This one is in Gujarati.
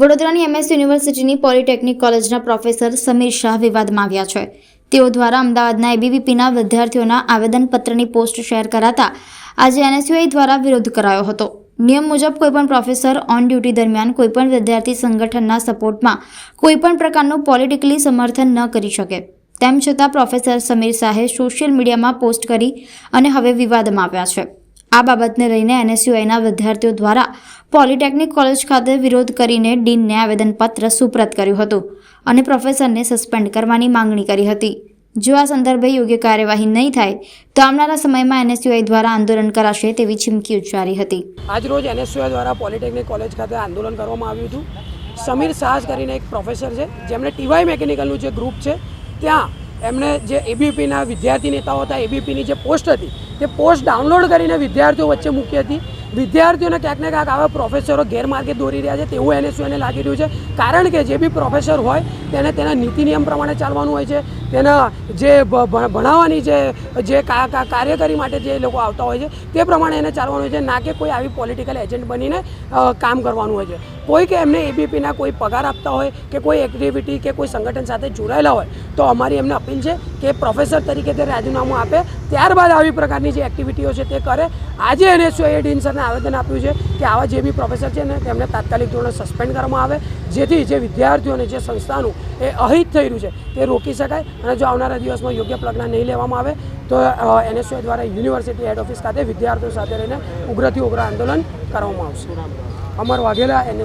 વડોદરાની એમએસ યુનિવર્સિટીની પોલિટેકનિક કોલેજના પ્રોફેસર સમીર શાહ વિવાદમાં આવ્યા છે. તેઓ દ્વારા અમદાવાદના એબીવીપીના વિદ્યાર્થીઓના આવેદનપત્રની પોસ્ટ શેર કરાતા આજે એનએસયુઆઈ દ્વારા વિરોધ કરાયો હતો. નિયમ મુજબ કોઈપણ પ્રોફેસર ઓન ડ્યુટી દરમિયાન કોઈપણ વિદ્યાર્થી સંગઠનના સપોર્ટમાં કોઈપણ પ્રકારનું પોલિટિકલી સમર્થન ન કરી શકે. તેમ છતાં પ્રોફેસર સમીર શાહે સોશિયલ મીડિયામાં પોસ્ટ કરી અને હવે વિવાદમાં આવ્યા છે. આ બાબતને લઈને એનએસયુઆઈના વિદ્યાર્થીઓ દ્વારા પોલિટેકનિક કોલેજ ખાતે વિરોધ કરીને ડીનને આવેદનપત્ર સુપ્રત કર્યું હતું અને પ્રોફેસરને સસ્પેન્ડ કરવાની માંગણી કરી હતી. જો આ સંદર્ભે યોગ્ય કાર્યવાહી નહીં થાય, તો આવનારા સમયમાં એનએસયુઆઈ દ્વારા આંદોલન કરાશે તેવી ચીમકી ઉચ્ચારી હતી. આજરોજ એનએસયુઆઈ દ્વારા પોલિટેકનિક કોલેજ ખાતે આંદોલન કરવામાં આવ્યું હતું. સમીર સાહસ કરીને એક પ્રોફેસર છે. જેમણે ટીવાય મેકેનિકલનું જે ગ્રુપ છે ત્યાં એમણે જે એબીપીના વિદ્યાર્થી નેતાઓ હતા એબીપીની જે પોસ્ટ હતી, તે પોસ્ટ ડાઉનલોડ કરીને વિદ્યાર્થીઓ વચ્ચે મૂકી હતી. વિદ્યાર્થીઓને ક્યાંક ને ક્યાંક આવા પ્રોફેસરો ગેરમાર્ગે દોરી રહ્યા છે, તેવું એને શું એને લાગી રહ્યું છે? કારણ કે જે બી પ્રોફેસર હોય, તેને તેના નીતિ નિયમ પ્રમાણે ચાલવાનું હોય છે, તેના જે ભણાવવાની જે જે કાર્યકારી માટે જે લોકો આવતા હોય છે, તે પ્રમાણે એને ચાલવાનું હોય છે, ના કે કોઈ આવી પોલિટિકલ એજન્ટ બનીને કામ કરવાનું હોય છે. કોઈ કે એમને એબીપીના કોઈ પગાર આપતા હોય કે કોઈ એક્ટિવિટી કે કોઈ સંગઠન સાથે જોડાયેલા હોય, તો અમારી એમને અપીલ છે કે પ્રોફેસર તરીકે તે રાજીનામું આપે, ત્યારબાદ આવી પ્રકારની જે એક્ટિવિટીઓ છે તે કરે. આજે એનએસયુએ ડીન સરને આવેદન આપ્યું છે કે આવા જે બી પ્રોફેસર છે ને, તેમને તાત્કાલિક ધોરણે સસ્પેન્ડ કરવામાં આવે, જેથી જે વિદ્યાર્થીઓને જે સંસ્થાનું એ અહિત થઈ રહ્યું છે તે રોકી શકાય અને જો આવનારા દિવસમાં યોગ્ય પગલાં નહીં લેવામાં આવે, તો એનએસયુએ દ્વારા યુનિવર્સિટી હેડ ઓફિસ ખાતે વિદ્યાર્થીઓ સાથે રહીને ઉગ્રથી ઉગ્ર આંદોલન કરવામાં આવશે. અમર વાઘેલા એનએસ